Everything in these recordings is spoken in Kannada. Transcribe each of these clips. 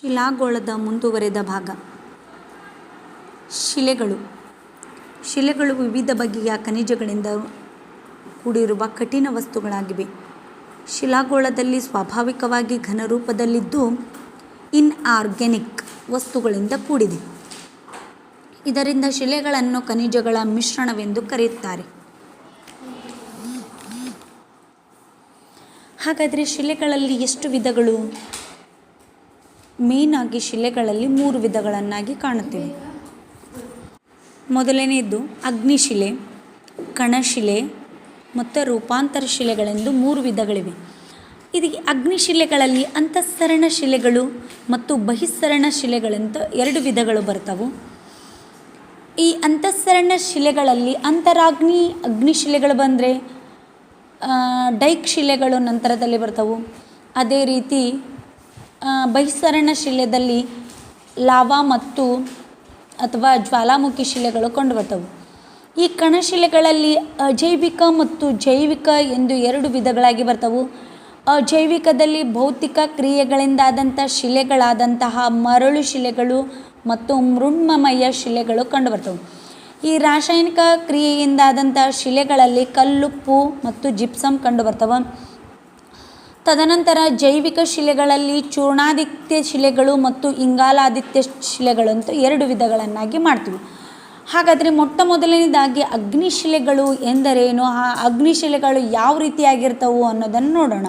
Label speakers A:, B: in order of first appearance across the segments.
A: ಶಿಲಾಗೋಳದ ಮುಂದುವರೆದ ಭಾಗ. ಶಿಲೆಗಳು. ಶಿಲೆಗಳು ವಿವಿಧ ಬಗೆಯ ಖನಿಜಗಳಿಂದ ಕೂಡಿರುವ ಕಠಿಣ ವಸ್ತುಗಳಾಗಿವೆ. ಶಿಲಾಗೋಳದಲ್ಲಿ ಸ್ವಾಭಾವಿಕವಾಗಿ ಘನರೂಪದಲ್ಲಿದ್ದು ಇನ್ಆರ್ಗ್ಯಾನಿಕ್ ವಸ್ತುಗಳಿಂದ ಕೂಡಿದೆ. ಇದರಿಂದ ಶಿಲೆಗಳನ್ನು ಖನಿಜಗಳ ಮಿಶ್ರಣವೆಂದು ಕರೆಯುತ್ತಾರೆ. ಹಾಗಾದರೆ ಶಿಲೆಗಳಲ್ಲಿ ಎಷ್ಟು ವಿಧಗಳು? ಮೇಯ್ನಾಗಿ ಶಿಲೆಗಳಲ್ಲಿ ಮೂರು ವಿಧಗಳನ್ನಾಗಿ ಕಾಣುತ್ತೇವೆ. ಮೊದಲನೆಯದು ಅಗ್ನಿಶಿಲೆ, ಕಣಶಿಲೆ ಮತ್ತು ರೂಪಾಂತರ ಶಿಲೆಗಳೆಂದು ಮೂರು ವಿಧಗಳಿವೆ. ಇದಕ್ಕೆ ಅಗ್ನಿಶಿಲೆಗಳಲ್ಲಿ ಅಂತಃಸರಣ ಶಿಲೆಗಳು ಮತ್ತು ಬಹಿಸ್ಸರಣ ಶಿಲೆಗಳಂತ ಎರಡು ವಿಧಗಳು ಬರ್ತವೆ. ಈ ಅಂತಃಸರಣ ಶಿಲೆಗಳಲ್ಲಿ ಅಂತರಾಗ್ನಿ, ಅಗ್ನಿಶಿಲೆಗಳು ಬಂದರೆ ಡೈಕ್ ಶಿಲೆಗಳು ನಂತರದಲ್ಲಿ ಬರ್ತವೆ. ಅದೇ ರೀತಿ ಬಹಿಸ್ಸರಣ ಶಿಲೆಯಲ್ಲಿ ಲಾವಾ ಮತ್ತು ಅಥವಾ ಜ್ವಾಲಾಮುಖಿ ಶಿಲೆಗಳು ಕಂಡುಬರ್ತವೆ. ಈ ಕಣಶಿಲೆಗಳಲ್ಲಿ ಅಜೈವಿಕ ಮತ್ತು ಜೈವಿಕ ಎಂದು ಎರಡು ವಿಧಗಳಾಗಿ ಬರ್ತವೆ. ಅಜೈವಿಕದಲ್ಲಿ ಭೌತಿಕ ಕ್ರಿಯೆಗಳಿಂದಾದಂಥ ಶಿಲೆಗಳಾದಂತಹ ಮರಳು ಶಿಲೆಗಳು ಮತ್ತು ಮೃಣ್ಮಮಯ ಶಿಲೆಗಳು ಕಂಡುಬರ್ತವೆ. ಈ ರಾಸಾಯನಿಕ ಕ್ರಿಯೆಯಿಂದಾದಂಥ ಶಿಲೆಗಳಲ್ಲಿ ಕಲ್ಲುಪ್ಪು ಮತ್ತು ಜಿಪ್ಸಮ್ ಕಂಡುಬರ್ತವೆ. ತದನಂತರ ಜೈವಿಕ ಶಿಲೆಗಳಲ್ಲಿ ಚೂರ್ಣಾದಿತ್ಯ ಶಿಲೆಗಳು ಮತ್ತು ಇಂಗಾಲಾದಿತ್ಯ ಶಿಲೆಗಳಂತೂ ಎರಡು ವಿಧಗಳನ್ನಾಗಿ ಮಾಡ್ತೀವಿ. ಹಾಗಾದರೆ ಮೊಟ್ಟ ಮೊದಲನೇದಾಗಿ ಅಗ್ನಿಶಿಲೆಗಳು ಎಂದರೇನು? ಆ ಅಗ್ನಿಶಿಲೆಗಳು ಯಾವ ರೀತಿಯಾಗಿರ್ತವು ಅನ್ನೋದನ್ನು ನೋಡೋಣ.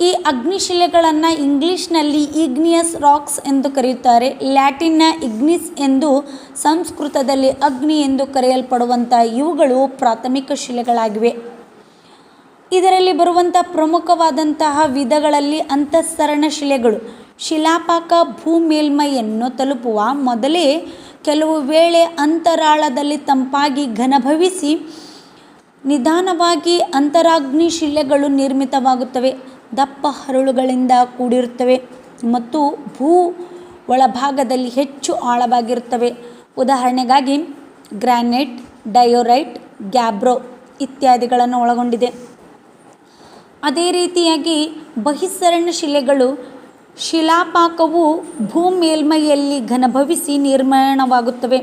A: ಈ ಅಗ್ನಿಶಿಲೆಗಳನ್ನು ಇಂಗ್ಲೀಷ್ನಲ್ಲಿ ಇಗ್ನಿಯಸ್ ರಾಕ್ಸ್ ಎಂದು ಕರೆಯುತ್ತಾರೆ. ಲ್ಯಾಟಿನ್ನ ಇಗ್ನಿಸ್ ಎಂದು ಸಂಸ್ಕೃತದಲ್ಲಿ ಅಗ್ನಿ ಎಂದು ಕರೆಯಲ್ಪಡುವಂಥ ಇವುಗಳು ಪ್ರಾಥಮಿಕ ಶಿಲೆಗಳಾಗಿವೆ. ಇದರಲ್ಲಿ ಬರುವಂಥ ಪ್ರಮುಖವಾದಂತಹ ವಿಧಗಳಲ್ಲಿ ಅಂತಃಸರಣ ಶಿಲೆಗಳು ಶಿಲಾಪಾಕ ಭೂಮೇಲ್ಮೈಯನ್ನು ತಲುಪುವ ಮೊದಲೇ ಕೆಲವು ವೇಳೆ ಅಂತರಾಳದಲ್ಲಿ ತಂಪಾಗಿ ಘನಭವಿಸಿ ನಿಧಾನವಾಗಿ ಅಂತರಾಗ್ನಿ ಶಿಲೆಗಳು ನಿರ್ಮಿತವಾಗುತ್ತವೆ. ದಪ್ಪ ಹರಳುಗಳಿಂದ ಕೂಡಿರುತ್ತವೆ ಮತ್ತು ಭೂ ಒಳಭಾಗದಲ್ಲಿ ಹೆಚ್ಚು ಆಳವಾಗಿರುತ್ತವೆ. ಉದಾಹರಣೆಗಾಗಿ ಗ್ರಾನೈಟ್, ಡಯೋರೈಟ್, ಗ್ಯಾಬ್ರೋ ಇತ್ಯಾದಿಗಳನ್ನು ಒಳಗೊಂಡಿದೆ. ಅದೇ ರೀತಿಯಾಗಿ ಬಹಿಸ್ಸರಣ ಶಿಲೆಗಳು ಶಿಲಾಪಾಕವು ಭೂಮೇಲ್ಮೈಯಲ್ಲಿ ಘನಭವಿಸಿ ನಿರ್ಮಾಣವಾಗುತ್ತವೆ.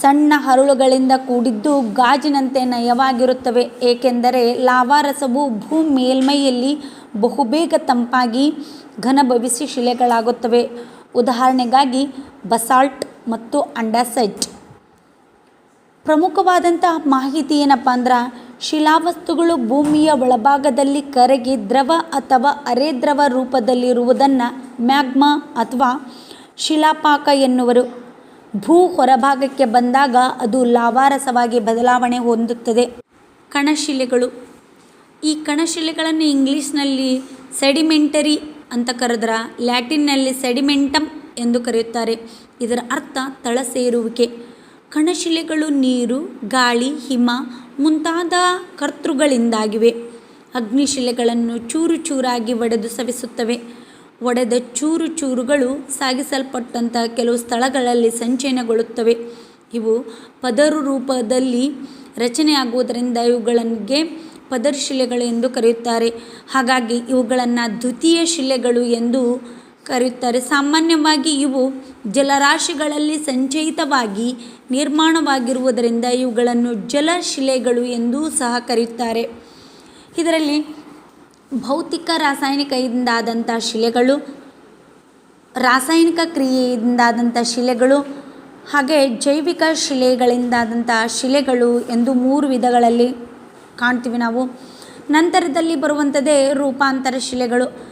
A: ಸಣ್ಣ ಹರಳುಗಳಿಂದ ಕೂಡಿದ್ದು ಗಾಜಿನಂತೆ ನಯವಾಗಿರುತ್ತವೆ. ಏಕೆಂದರೆ ಲಾವಾರಸವು ಭೂ ಮೇಲ್ಮೈಯಲ್ಲಿ ಬಹುಬೇಗ ತಂಪಾಗಿ ಘನಭವಿಸಿ ಶಿಲೆಗಳಾಗುತ್ತವೆ. ಉದಾಹರಣೆಗಾಗಿ ಬಸಾಲ್ಟ್ ಮತ್ತು ಅಂಡಾಸೈಟ್. ಪ್ರಮುಖವಾದಂಥ ಮಾಹಿತಿ ಏನಪ್ಪ ಅಂದ್ರೆ ಶಿಲಾವಸ್ತುಗಳು ಭೂಮಿಯ ಒಳಭಾಗದಲ್ಲಿ ಕರಗಿ ದ್ರವ ಅಥವಾ ಅರೆದ್ರವ ರೂಪದಲ್ಲಿರುವುದನ್ನು ಮ್ಯಾಗ್ಮಾ ಅಥವಾ ಶಿಲಾಪಾಕ ಎನ್ನುವರು. ಭೂ ಹೊರಭಾಗಕ್ಕೆ ಬಂದಾಗ ಅದು ಲಾವಾರಸವಾಗಿ ಬದಲಾವಣೆ ಹೊಂದುತ್ತದೆ. ಕಣಶಿಲೆಗಳು. ಈ ಕಣಶಿಲೆಗಳನ್ನು ಇಂಗ್ಲೀಷ್ನಲ್ಲಿ ಸೆಡಿಮೆಂಟರಿ ಅಂತ ಕರೆದ್ರ, ಲ್ಯಾಟಿನ್ನಲ್ಲಿ ಸೆಡಿಮೆಂಟಮ್ ಎಂದು ಕರೆಯುತ್ತಾರೆ. ಇದರ ಅರ್ಥ ತಳ ಸೇರುವಿಕೆ. ಕಣಶಿಲೆಗಳು ನೀರು, ಗಾಳಿ, ಹಿಮ ಮುಂತಾದ ಕರ್ತೃಗಳಿಂದಾಗಿವೆ. ಅಗ್ನಿಶಿಲೆಗಳನ್ನು ಚೂರು ಚೂರಾಗಿ ಒಡೆದು ಸವಿಸುತ್ತವೆ. ಒಡೆದ ಚೂರು ಚೂರುಗಳು ಸಾಗಿಸಲ್ಪಟ್ಟಂಥ ಕೆಲವು ಸ್ಥಳಗಳಲ್ಲಿ ಸಂಚಯನಗೊಳ್ಳುತ್ತವೆ. ಇವು ಪದರು ರೂಪದಲ್ಲಿ ರಚನೆಯಾಗುವುದರಿಂದ ಇವುಗಳಿಗೆ ಪದರ್ ಶಿಲೆಗಳು ಎಂದು ಕರೆಯುತ್ತಾರೆ. ಹಾಗಾಗಿ ಇವುಗಳನ್ನು ದ್ವಿತೀಯ ಶಿಲೆಗಳು ಎಂದು ಕರೆಯುತ್ತಾರೆ. ಸಾಮಾನ್ಯವಾಗಿ ಇವು ಜಲರಾಶಿಗಳಲ್ಲಿ ಸಂಚಯಿತವಾಗಿ ನಿರ್ಮಾಣವಾಗಿರುವುದರಿಂದ ಇವುಗಳನ್ನು ಜಲಶಿಲೆಗಳು ಎಂದೂ ಸಹ ಕರೆಯುತ್ತಾರೆ. ಇದರಲ್ಲಿ ಭೌತಿಕ ರಾಸಾಯನಿಕದಿಂದಾದಂಥ ಶಿಲೆಗಳು, ರಾಸಾಯನಿಕ ಕ್ರಿಯೆಯಿಂದಾದಂಥ ಶಿಲೆಗಳು, ಹಾಗೆ ಜೈವಿಕ ಶಿಲೆಗಳಿಂದಾದಂಥ ಶಿಲೆಗಳು ಎಂದು ಮೂರು ವಿಧಗಳಲ್ಲಿ ಕಾಣ್ತೀವಿ ನಾವು. ನಂತರದಲ್ಲಿ ಬರುವಂಥದ್ದೇ ರೂಪಾಂತರ ಶಿಲೆಗಳು.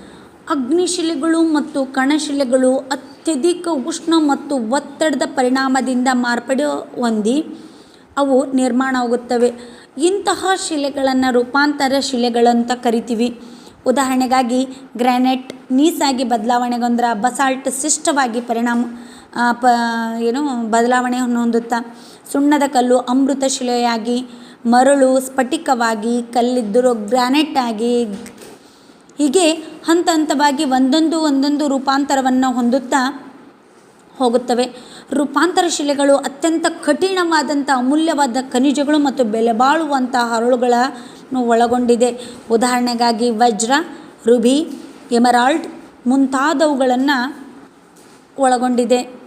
A: ಅಗ್ನಿಶಿಲೆಗಳು ಮತ್ತು ಕಣಶಿಲೆಗಳು ಅತ್ಯಧಿಕ ಉಷ್ಣ ಮತ್ತು ಒತ್ತಡದ ಪರಿಣಾಮದಿಂದ ಮಾರ್ಪಡೆ ಹೊಂದಿ ಅವು ನಿರ್ಮಾಣವಾಗುತ್ತವೆ ಇಂತಹ ಶಿಲೆಗಳನ್ನು ರೂಪಾಂತರ ಶಿಲೆಗಳಂತ ಕರಿತೀವಿ. ಉದಾಹರಣೆಗಾಗಿ ಗ್ರಾನೈಟ್ ನೀಸಾಗಿ ಬದಲಾವಣೆಗೊಂದ್ರ ಬಸಾಲ್ಟ್ ಶಿಷ್ಟವಾಗಿ ಪರಿಣಾಮ ಪ, ಏನು ಬದಲಾವಣೆಯನ್ನು ಹೊಂದುತ್ತಾ. ಸುಣ್ಣದ ಕಲ್ಲು ಅಮೃತ ಶಿಲೆಯಾಗಿ, ಮರಳು ಸ್ಫಟಿಕವಾಗಿ ಕಲ್ಲಿದ್ದರು ಗ್ರಾನೈಟ್ ಆಗಿ, ಹೀಗೆ ಹಂತ ಹಂತವಾಗಿ ಒಂದೊಂದು ಒಂದೊಂದು ರೂಪಾಂತರವನ್ನು ಹೊಂದುತ್ತಾ ಹೋಗುತ್ತವೆ. ರೂಪಾಂತರ ಶಿಲೆಗಳು ಅತ್ಯಂತ ಕಠಿಣವಾದಂಥ ಅಮೂಲ್ಯವಾದ ಖನಿಜಗಳು ಮತ್ತು ಬೆಲೆಬಾಳುವಂಥ ಹರಳುಗಳನ್ನು ಒಳಗೊಂಡಿದೆ. ಉದಾಹರಣೆಗಾಗಿ ವಜ್ರ, ರುಬಿ, ಎಮರಾಲ್ಡ್ ಮುಂತಾದವುಗಳನ್ನು ಒಳಗೊಂಡಿದೆ.